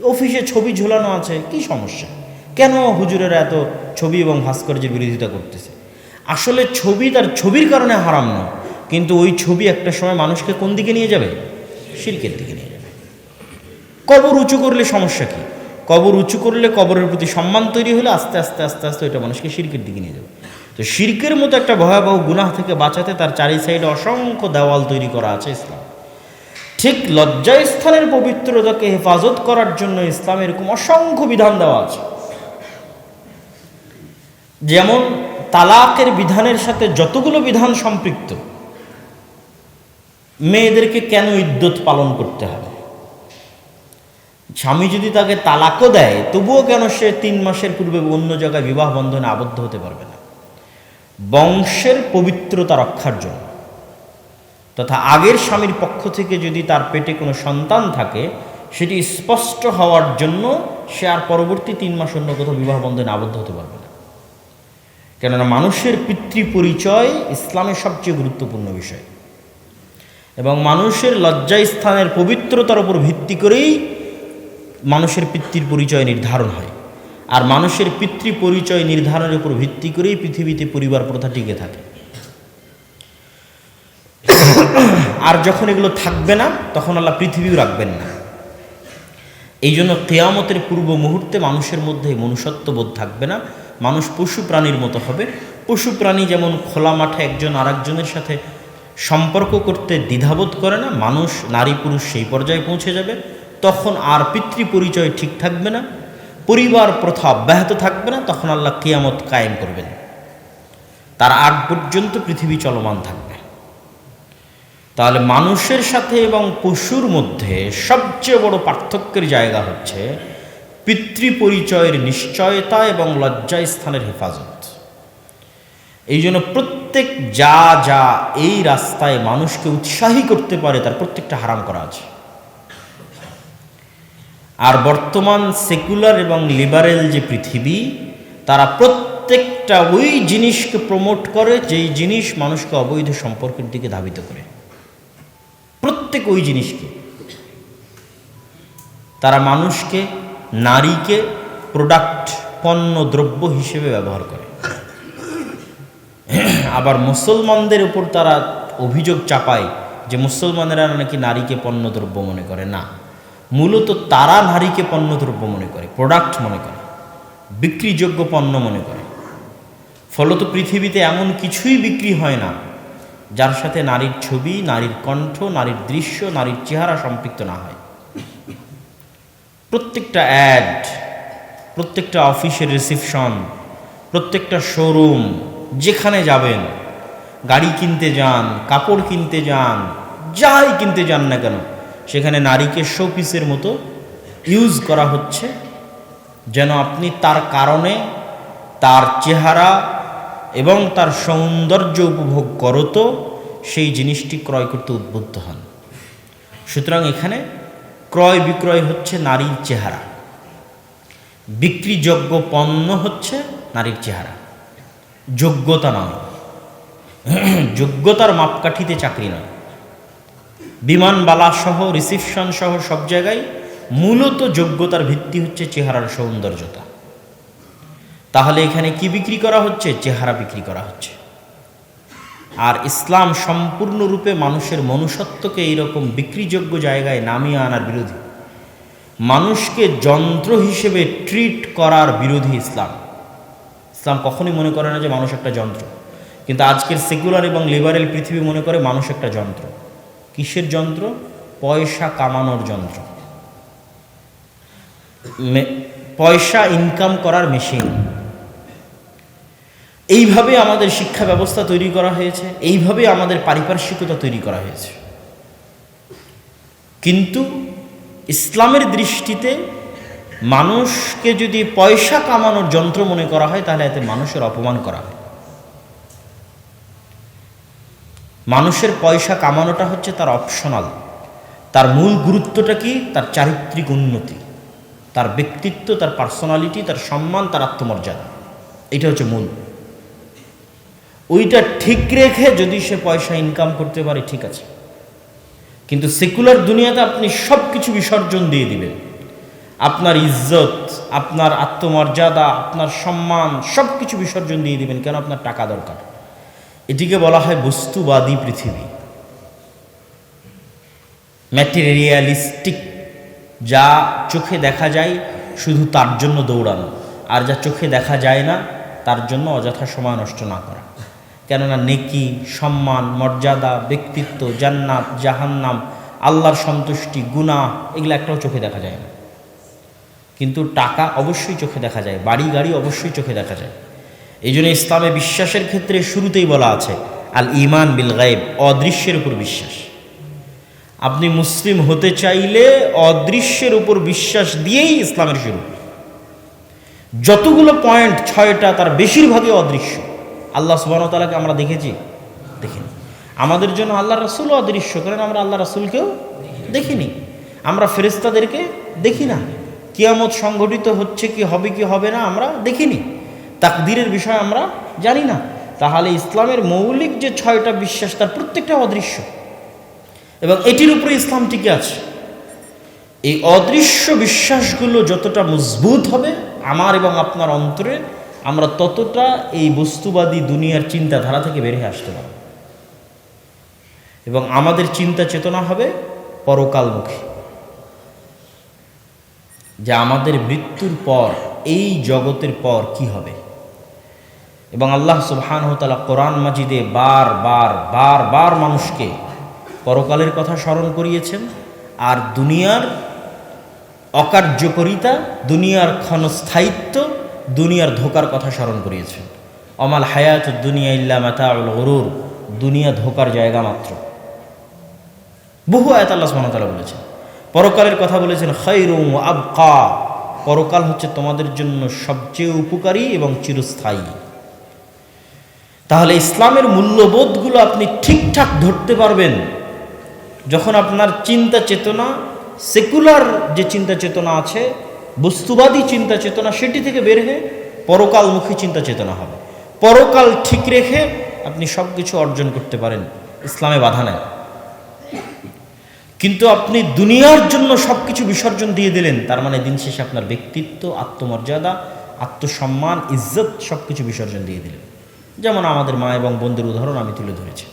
অফিসে ছবি ঝোলানো আছে, কি সমস্যা? কেন হুজুরেরা এত ছবি এবং ভাস্কর্যের বিরোধিতা করতেছে? আসলে ছবি তার ছবির কারণে হারাম নয়, কিন্তু ওই ছবি একটা সময় মানুষকে কোন দিকে নিয়ে যাবে? শিল্পের দিকে নিয়ে যাবে। কবর উঁচু করলে সমস্যা কি? কবর উঁচু করলে কবরের প্রতি সম্মান তৈরি হলে আস্তে আস্তে আস্তে আস্তে ওইটা মানুষকে শিরকের দিকে নিয়ে যাবে। তো শিরকের মতো একটা ভয়াবহ গুনাহ থেকে বাঁচাতে তার চারি সাইডে অসংখ্য দেওয়াল তৈরি করা আছে ইসলাম। ঠিক লজ্জাস্থানের পবিত্রতাকে হেফাজত করার জন্য ইসলাম এরকম অসংখ্য বিধান দেওয়া আছে। যেমন তালাকের বিধানের সাথে যতগুলো বিধান সম্পৃক্ত, মেয়েদেরকে কেন ইদ্যত পালন করতে হবে? স্বামী যদি তাকে তালাকও দেয়, তবুও কেন সে তিন মাসের পূর্বে অন্য জায়গায় বিবাহ বন্ধনে আবদ্ধ হতে পারবে না? বংশের পবিত্রতা রক্ষার জন্য। তথা আগের স্বামীর পক্ষ থেকে যদি তার পেটে কোনো সন্তান থাকে, সেটি স্পষ্ট হওয়ার জন্য সে আর পরবর্তী তিন মাস অন্য কোথাও বিবাহ বন্ধনে আবদ্ধ হতে পারবে না। কেননা মানুষের পিতৃ পরিচয় ইসলামের সবচেয়ে গুরুত্বপূর্ণ বিষয়। এবং মানুষের লজ্জাস্থানের পবিত্রতার উপর ভিত্তি করেই মানুষের পিতৃর পরিচয় নির্ধারণ হয়। আর মানুষের পিতৃ পরিচয় নির্ধারণের উপর ভিত্তি করেই পৃথিবীতে পরিবার প্রথা টিকে থাকে। আর যখন এগুলো থাকবে না, তখন আল্লাহ পৃথিবীও রাখবেন না। এই জন্য কেয়ামতের পূর্ব মুহূর্তে মানুষের মধ্যে মনুষ্যত্ববোধ থাকবে না। মানুষ পশু প্রাণীর মতো হবে। পশু প্রাণী যেমন খোলা মাঠে একজন আরেকজনের সাথে সম্পর্ক করতে দ্বিধাবোধ করে না, মানুষ, নারী, পুরুষ সেই পর্যায়ে পৌঁছে যাবে, তখন আর পিতৃ পরিচয় ঠিক থাকবে না, পরিবার প্রথা অব্যাহত থাকবে না, তখন আল্লাহ কিয়ামত কায়েম করবেন। তার আগ পর্যন্ত পৃথিবী চলমান থাকবে। তাহলে মানুষের সাথে এবং পশুর মধ্যে সবচেয়ে বড় পার্থক্যের জায়গা হচ্ছে পিতৃ পরিচয়ের নিশ্চয়তা এবং লজ্জায় স্থানের হেফাজত। এই জন্য প্রত্যেক যা যা এই রাস্তায় মানুষকে উৎসাহী করতে পারে, তার প্রত্যেকটা হারাম করা আছে। আর বর্তমান সেকুলার এবং লিবারেল যে পৃথিবী, তারা প্রত্যেকটা ওই জিনিসকে প্রমোট করে, যেই জিনিস মানুষকে অবৈধ সম্পর্কের দিকে ধাবিত করে। প্রত্যেক ওই জিনিসকে। তারা মানুষকে, নারীকে প্রোডাক্ট পণ্য, দ্রব্য হিসেবে ব্যবহার করে। আবার মুসলমানদের উপর তারা অভিযোগ চাপায় যে মুসলমানেরা নাকি নারীকে পণ্যদ্রব্য মনে করে। না, মূলত তারা নারীকে পণ্য, দ্রব্য মনে করে প্রোডাক্ট মনে করে, বিক্রিযোগ্য পণ্য মনে করে। ফলত পৃথিবীতে এমন কিছুই বিক্রি হয় না যার সাথে নারীর ছবি, নারীর কণ্ঠ, নারীর দৃশ্য, নারীর চেহারা সম্পৃক্ত না হয়। প্রত্যেকটা অ্যাড প্রত্যেকটা অফিসের রিসিপশন প্রত্যেকটা শোরুম যেখানে যাবেন, গাড়ি কিনতে যান, কাপড় কিনতে যান, যাই কিনতে যান না কেন, সেখানে নারীকে শোপিসের মতো ইউজ করা হচ্ছে, যেন আপনি তার কারণে তার চেহারা এবং তার সৌন্দর্য উপভোগ করতো সেই জিনিসটি ক্রয় করতে উদ্বুদ্ধ হন। সুতরাং এখানে ক্রয় বিক্রয় হচ্ছে নারীর চেহারা। বিক্রিযোগ্য পণ্য হচ্ছে নারীর চেহারা। যোগ্যতা নয়। যোগ্যতার মাপকাঠিতে চাকরি নয়। বিমানবালা সহ, রিসিপশন সহ সব জায়গায় মূলত যোগ্যতার ভিত্তি হচ্ছে চেহারার সৌন্দর্যতা। তাহলে এখানে কি বিক্রি করা হচ্ছে? চেহারা বিক্রি করা হচ্ছে। আর ইসলাম সম্পূর্ণরূপে মানুষের মনুষ্যত্বকে এইরকম বিক্রিযোগ্য জায়গায় নামিয়ে আনার বিরোধী। মানুষকে যন্ত্র হিসেবে ট্রিট করার বিরোধী ইসলাম। ইসলাম কখনই মনে করে না যে মানুষ একটা যন্ত্র। কিন্তু আজকের সেকুলার এবং লিবারেল পৃথিবী মনে করে মানুষ একটা যন্ত্র। কিসের যন্ত্র? পয়সা কামানোর যন্ত্র। পয়সা ইনকাম করার মেশিন এইভাবে আমাদের শিক্ষা ব্যবস্থা তৈরি করা হয়েছে, এইভাবে আমাদের পারিপার্শ্বিকতা তৈরি করা হয়েছে। কিন্তু ইসলামের দৃষ্টিতে মানুষকে যদি পয়সা কামানোর যন্ত্র মনে করা হয়, তাহলে এতে মানুষের অপমান করা হয়। মানুষের পয়সা কামানোটা হচ্ছে তার অপশনাল তার মূল গুরুত্বটা কি? তার চারিত্রিক উন্নতি। তার ব্যক্তিত্ব, তার পার্সোনালিটি তার সম্মান, তার আত্মমর্যাদা। এটা হচ্ছে মূল। ওইটা ঠিক রেখে যদি সে পয়সা ইনকাম করতে পারে, ঠিক আছে। কিন্তু সেকুলার দুনিয়াতে আপনি সব কিছু বিসর্জন দিয়ে দিবেন। আপনার ইজ্জত, আপনার আত্মমর্যাদা, আপনার সম্মান সব কিছু বিসর্জন দিয়ে দিবেন কেন? আপনার টাকা দরকার। এটিকে বলা হয় বস্তুবাদী পৃথিবী। ম্যাটেরিয়ালিস্টিক যা চোখে দেখা যায় শুধু তার জন্য দৌড়ানো, আর যা চোখে দেখা যায় না, তার জন্য অযথা সময় নষ্ট না করা। কেননা নেকি, সম্মান, মর্যাদা, ব্যক্তিত্ব, জান্নাত, জাহান্নাম, আল্লাহর সন্তুষ্টি গুণা এগুলো একটাও চোখে দেখা যায় না। কিন্তু টাকা অবশ্যই চোখে দেখা যায়, বাড়ি গাড়ি অবশ্যই চোখে দেখা যায়। এই জন্য ইসলামে বিশ্বাসের ক্ষেত্রে শুরুতেই বলা আছে, আল ইমান বিল গায়েব, অদৃশ্যের উপর বিশ্বাস। আপনি মুসলিম হতে চাইলে অদৃশ্যের উপর বিশ্বাস দিয়েই ইসলামের শুরু। যতগুলো পয়েন্ট ছয়টা, তার বেশিরভাগই অদৃশ্য। আল্লাহ সুবাহতালাকে আমরা দেখেছি? দেখিনি। আমাদের জন্য আল্লাহ রাসুলও অদৃশ্য, কারণ আমরা আল্লাহ রাসুলকেও দেখিনি। আমরা ফেরেস্তাদেরকে দেখি না। কিয়ামত সংগঠিত হচ্ছে কি হবে কি হবে না আমরা দেখিনি। তাকদিরের বিষয় আমরা জানি না। তাহলে ইসলামের মৌলিক যে ছয়টা বিশ্বাস, তার প্রত্যেকটা অদৃশ্য। এবং এটির উপরে ইসলাম টিকে আছে। এই অদৃশ্য বিশ্বাসগুলো যতটা মজবুত হবে, আমার এবং আপনার অন্তরে আমরা ততটা এই বস্তুবাদী দুনিয়ার চিন্তাধারা থেকে বেরিয়ে আসতে পারব। এবং আমাদের চিন্তা চেতনা হবে পরকালমুখী। যে আমাদের মৃত্যুর পর, এই জগতের পর কি হবে? এবং আল্লাহ সুবহানহতালা কোরআন মাজিদে বার বার বার বার মানুষকে পরকালের কথা স্মরণ করিয়েছেন আর দুনিয়ার অকার্যকরিতা, দুনিয়ার ক্ষণস্থায়িত্ব দুনিয়ার ধোকার কথা স্মরণ করিয়েছেন অমাল হায়াত দুনিয়া ইল্লা মাতাউল গরুর, দুনিয়া ধোকার জায়গা মাত্র। বহু আয়াত আল্লাহ সুবহানাহু বলেছেন। পরকালের কথা বলেছেন খৈরুম আবকা। পরকাল হচ্ছে তোমাদের জন্য সবচেয়ে উপকারী এবং চিরস্থায়ী। তাহলে ইসলামের মূল্যবোধগুলো আপনি ঠিকঠাক ধরতে পারবেন। যখন আপনার চিন্তা চেতনা, সেকুলার যে চিন্তা চেতনা আছে বস্তুবাদী চিন্তা চেতনা সেটি থেকে বের হয়ে পরকালমুখী চিন্তা চেতনা হবে। পরকাল ঠিক রেখে আপনি সব কিছু অর্জন করতে পারেন, ইসলামে বাধা নেয় কিন্তু আপনি দুনিয়ার জন্য সব কিছু বিসর্জন দিয়ে দিলেন, তার মানে দিন শেষে আপনার ব্যক্তিত্ব, আত্মমর্যাদা, আত্মসম্মান, ইজ্জত সব কিছু বিসর্জন দিয়ে দিলেন। যেমন আমাদের মা এবং বন্ধুর উদাহরণ আমি তুলে ধরেছি।